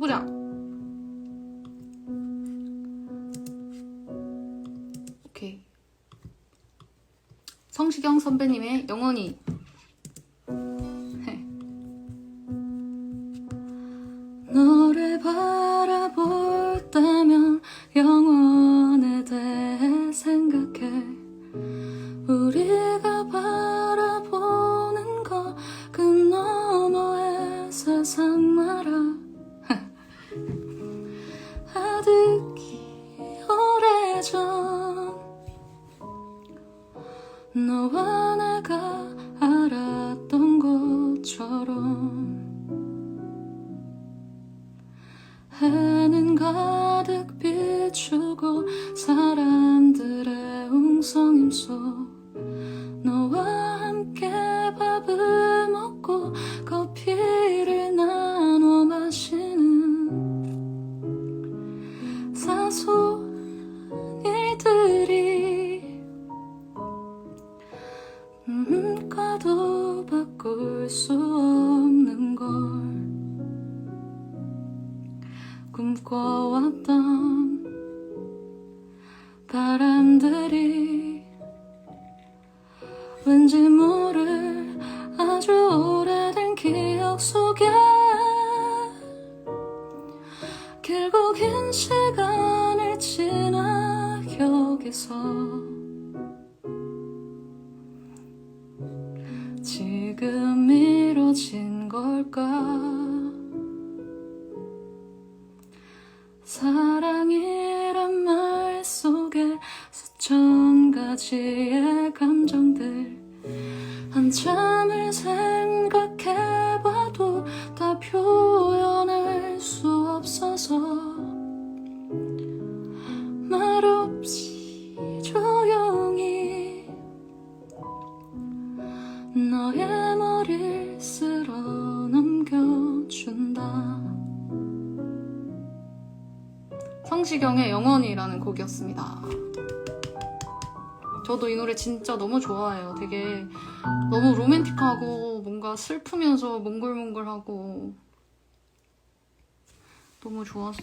해보자. 오케이. 성시경 선배님의 영원히. 너를 바라볼 때면 영원에 대해 생각해 우리가 바라보는 거 그 너머의 세상 말아 너와 내가 알았던 것처럼 해는 가득 비추고 사람들의 웅성임 속 너와 함께 밥을 먹고 커피를 나눠 마시는 사소 수 없는 걸 꿈꿔왔던 바람들이 왠지 모를 아주 오래된 기억 속에 길고 긴 시간을 지나 여기서 지금 이뤄진 걸까? 사랑이란 말 속에 수천 가지의 감정들. 한참을 생각해봐도 다 표현할 수 없어서 말 없이 조용히 너의 성시경의 영원이라는 곡이었습니다. 저도 이 노래 진짜 너무 좋아해요. 되게 너무 로맨틱하고 뭔가 슬프면서 몽글몽글하고 너무 좋았어.